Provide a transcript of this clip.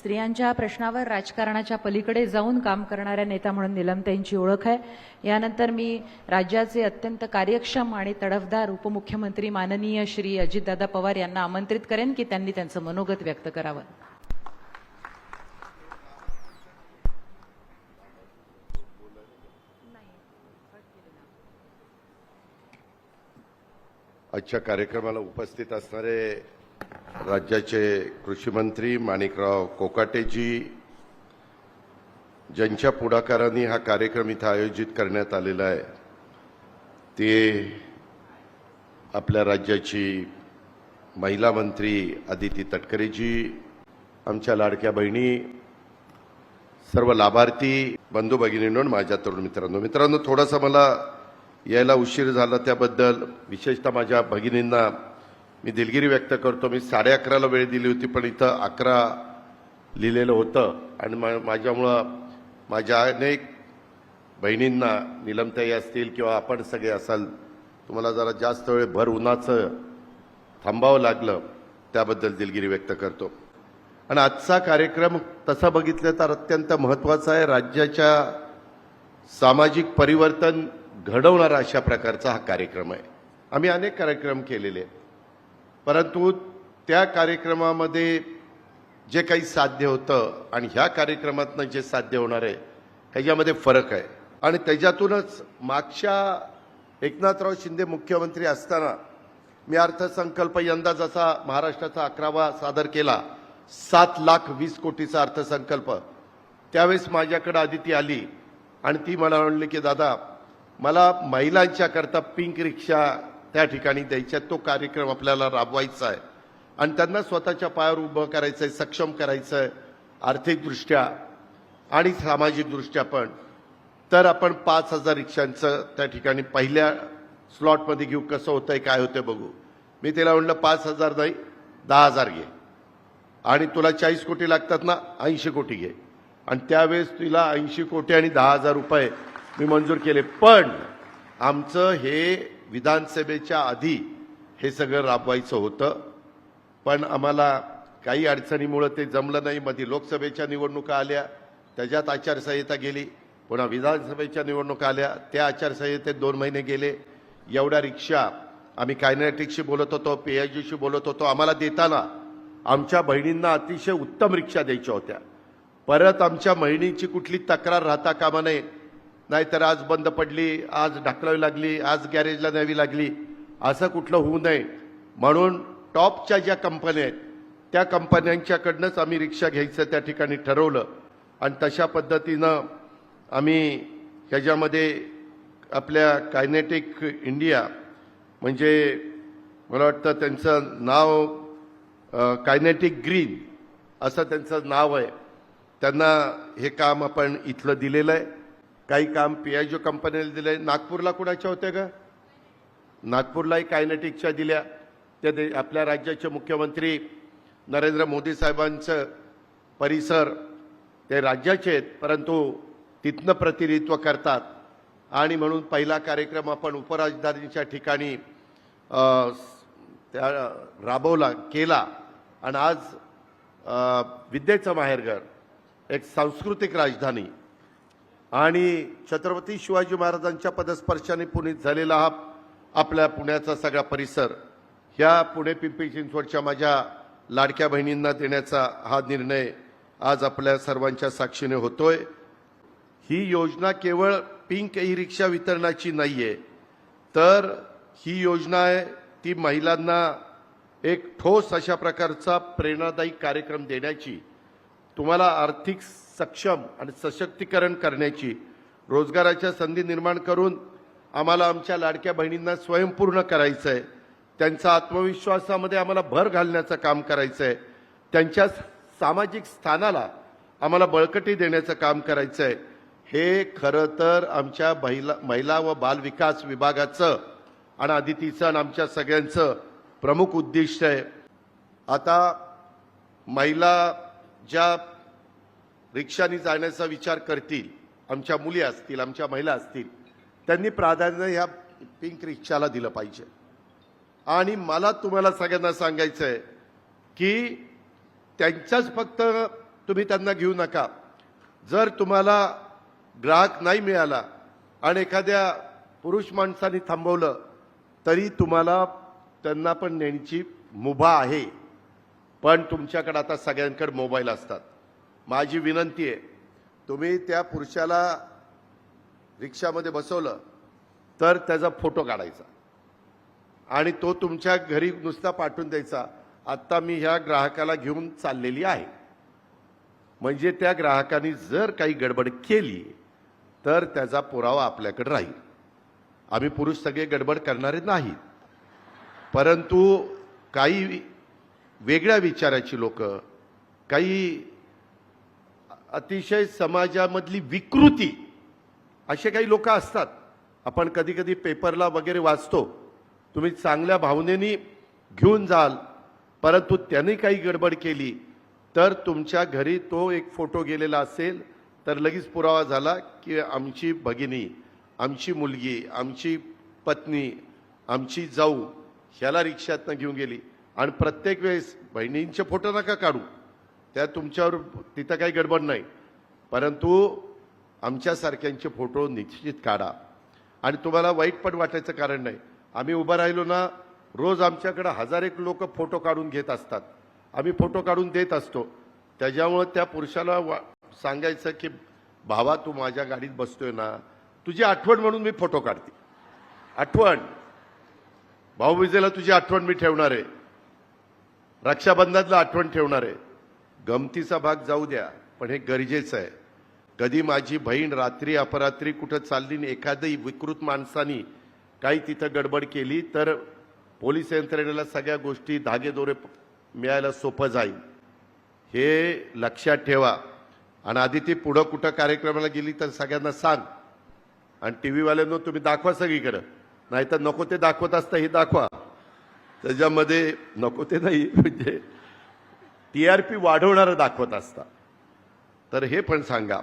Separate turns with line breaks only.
स्त्रियांच्या प्रश्नावर राजकारणाच्या पलीकडे जाऊन काम करणाऱ्या नेता म्हणून निलमताईंची ओळख आहे. यानंतर मी राज्याचे अत्यंत कार्यक्षम आणि तडफदार उपमुख्यमंत्री माननीय श्री अजितदादा पवार यांना आमंत्रित करेन की त्यांनी त्यांचं मनोगत व्यक्त करावं.
आजच्या कार्यक्रमाला उपस्थित असणारे राज्याचे कृषी मंत्री माणिकराव कोकाटेजी ज्यांच्या पुढाकाराने हा कार्यक्रम इथं आयोजित करण्यात आलेला आहे ते आपल्या राज्याची महिला मंत्री आदिती तटकरेजी आमच्या लाडक्या बहिणी सर्व लाभार्थी बंधू भगिनींनो माझ्या तरुण मित्रांनो. मित्रांनो थोडासा मला यायला उशीर झाला त्याबद्दल विशेषतः माझ्या भगिनींना मी दिलगिरी व्यक्त करतो. मी साडे अकराला वेळ दिली होती पण इथं अकरा लिहिलेलं होतं. आणि मा माझ्यामुळं माझ्या अनेक बहिणींना निलमताई असतील किंवा आपण सगळे असाल तुम्हाला जरा जास्त वेळ भर उन्हाचं थांबावं लागलं त्याबद्दल दिलगिरी व्यक्त करतो. आणि आजचा कार्यक्रम तसा बघितलं तर अत्यंत महत्त्वाचा आहे. राज्याच्या सामाजिक परिवर्तन घडवणारा अशा प्रकारचा हा कार्यक्रम आहे. आम्ही अनेक कार्यक्रम केलेले. आहेत. परंतु त्या कार्यक्रमामध्ये जे काही साध्य होतं आणि ह्या कार्यक्रमातनं जे साध्य होणार आहे ह्याच्यामध्ये फरक आहे. आणि त्याच्यातूनच मागच्या एकनाथराव शिंदे मुख्यमंत्री असताना मी अर्थसंकल्प यंदा जसा महाराष्ट्राचा अकरावा सादर केला सात लाख वीस कोटीचा अर्थसंकल्प. त्यावेळेस माझ्याकडे आदिती आली आणि ती मला म्हणली की दादा मला महिलांच्या करता पिंक रिक्षा त्या ठिकाणी द्यायच्या तो कार्यक्रम आपल्याला राबवायचा आहे. आणि त्यांना स्वतःच्या पायावर उभं करायचं आहे सक्षम करायचं आहे आर्थिकदृष्ट्या आणि सामाजिकदृष्ट्या पण. तर आपण पाच हजार रिक्षांचं त्या ठिकाणी पहिल्या स्लॉटमध्ये घेऊ. कसं होतं आहे काय होतं बघू. मी तिला म्हणलं पाच हजार नाही दहा हजार घे. आणि तुला चाळीस कोटी लागतात ना ऐंशी कोटी घे. आणि त्यावेळेस तुला ऐंशी कोटी आणि दहा हजार रुपये मी मंजूर केले. पण आमचं हे विधानसभेच्या आधी हे सगळं राबवायचं होतं. पण आम्हाला काही अडचणीमुळं ते जमलं नाही. मध्ये लोकसभेच्या निवडणुका आल्या त्याच्यात आचारसंहिता गेली. पुन्हा विधानसभेच्या निवडणुका आल्या त्या आचारसंहितेत दोन महिने गेले. एवढ्या रिक्षा आम्ही कायनेटिकशी बोलत होतो पीआयजीशी बोलत होतो. आम्हाला देताना आमच्या बहिणींना अतिशय उत्तम रिक्षा द्यायच्या होत्या. परत आमच्या बहिणीची कुठली तक्रार राहता कामा नये नाहीतर आज बंद पडली आज ढकलावी लागली आज गॅरेजला न्यावी लागली. असं कुठलं होऊ नये. म्हणून टॉपच्या ज्या कंपन्या आहेत त्या कंपन्यांच्याकडनंच आम्ही रिक्षा घ्यायचं त्या ठिकाणी ठरवलं. आणि तशा पद्धतीनं आम्ही ह्याच्यामध्ये आपल्या कायनेटिक इंडिया म्हणजे मला वाटतं त्यांचं नाव कायनेटिक ग्रीन असं त्यांचं नाव आहे. त्यांना हे काम आपण इथलं दिलेलं आहे. काही काम पी आय जो कंपनीला दिलंय. नागपूरला कुणाच्या होत्या का नागपूरलाही कायनेटिकच्या दिल्या. त्या दे- आपल्या राज्याचे मुख्यमंत्री नरेंद्र मोदी साहेबांचं परिसर ते राज्याचे आहेत परंतु तिथनं प्रतिनिधित्व करतात. आणि म्हणून पहिला कार्यक्रम आपण उपराजधानीच्या ठिकाणी त्या राबवला केला. आणि आज विद्येचं माहेरघर एक सांस्कृतिक राजधानी. आणि छत्रपती शिवाजी महाराजांच्या पदस्पर्शाने पुनीत झालेला हा आपल्या पुण्याचा सगळा परिसर ह्या पुणे पिंपरी चिंचवडच्या माझ्या लाडक्या बहिणींना देण्याचा हा निर्णय आज आपल्या सर्वांच्या साक्षीने होतोय. ही योजना केवळ पिंक ई रिक्षा वितरणाची नाहीये तर ही योजना आहे ती महिलांना एक ठोस अशा प्रकारचा प्रेरणादायी कार्यक्रम देण्याची. तुम्हाला आर्थिक सक्षम आणि सशक्तीकरण करण्याची रोजगाराच्या संधी निर्माण करून आम्हाला आमच्या लाडक्या बहिणींना स्वयंपूर्ण करायचं आहे त्यांचा आत्मविश्वासामध्ये आम्हाला भर घालण्याचं काम करायचं आहे त्यांच्या सामाजिक स्थानाला आम्हाला बळकटी देण्याचं काम करायचं आहे हे खरं तर आमच्या महिला महिला व बालविकास विभागाचं आणि आदितीचं आणि आमच्या सगळ्यांचं प्रमुख उद्दिष्ट आहे. आता महिला ज्या रिक्षाने जाण्याचा विचार करतील आमच्या मुली असतील आमच्या महिला असतील त्यांनी प्राधान्य ह्या पिंक रिक्षाला दिलं पाहिजे. आणि मला तुम्हाला सगळ्यांना सांगायचं आहे की त्यांच्याच फक्त तुम्ही त्यांना घेऊ नका. जर तुम्हाला ग्राहक नाही मिळाला आणि एखाद्या पुरुष माणसाने थांबवलं तरी तुम्हाला त्यांना पण नेण्याची मुभा आहे. पण तुमच्याकडे आता सगळ्यांकडे मोबाईल असतात. माझी विनंती आहे तुम्ही त्या पुरुषाला रिक्षामध्ये बसवलं तर त्याचा फोटो काढायचा. आणि तो तुमच्या घरी नुसता पाठवून द्यायचा आत्ता मी ह्या ग्राहकाला घेऊन चाललेली आहे. म्हणजे त्या ग्राहकाने जर काही गडबड केली तर त्याचा पुरावा आपल्याकडे राहील. आम्ही पुरुष सगळे गडबड करणारे नाहीत. परंतु काही वेगळ्या विचाराची लोक काही अतिशय समाजामधली विकृती असे काही लोक असतात. आपण कधी कधी पेपरला वगैरे वाचतो तुम्ही चांगल्या भावनेनी घेऊन जाल परंतु त्यांनी काही गडबड केली तर तुमच्या घरी तो एक फोटो गेलेला असेल तर लगेच पुरावा झाला की आमची भगिनी आमची मुलगी आमची पत्नी आमची जाऊ ह्याला रिक्षातनं घेऊन गेली. आणि प्रत्येक वेळेस बहिणींचे फोटो नका काढू. त्या तुमच्यावर तिथं काही गडबड नाही. परंतु आमच्यासारख्यांचे फोटो निश्चित काढा. आणि तुम्हाला वाईट पण वाटायचं कारण नाही. आम्ही उभं राहिलो ना रोज आमच्याकडं हजार एक लोक फोटो काढून घेत असतात. आम्ही फोटो काढून देत असतो. त्याच्यामुळं त्या पुरुषाला वा- सांगायचं की भावा तू माझ्या गाडीत बसतोय ना तुझी आठवण म्हणून मी फोटो काढते. आठवण. भाऊबीजेला तुझी आठवण मी ठेवणार आहे. रक्षाबंधनातला आठवण ठेवणार आहे. गमतीचा भाग जाऊ द्या पण हे गरजेचं आहे. कधी माझी बहीण रात्री अपरात्री कुठं चालली आणि एखादी विकृत माणसानी काही तिथं गडबड केली तर पोलीस यंत्रणेला सगळ्या गोष्टी धागेदोरे मिळायला सोपं जाईल. हे लक्षात ठेवा. आणि आधी ती पुढं कुठं कार्यक्रमाला गेली तर सगळ्यांना सांग. आणि टी व्हीवाल्यांना तुम्ही दाखवा सगळीकडं. नाहीतर नको ते दाखवत असता हे दाखवा. त्याच्यामध्ये नको ते नाही म्हणजे टी आर पी वाढवणारं दाखवत असता. तर हे पण सांगा.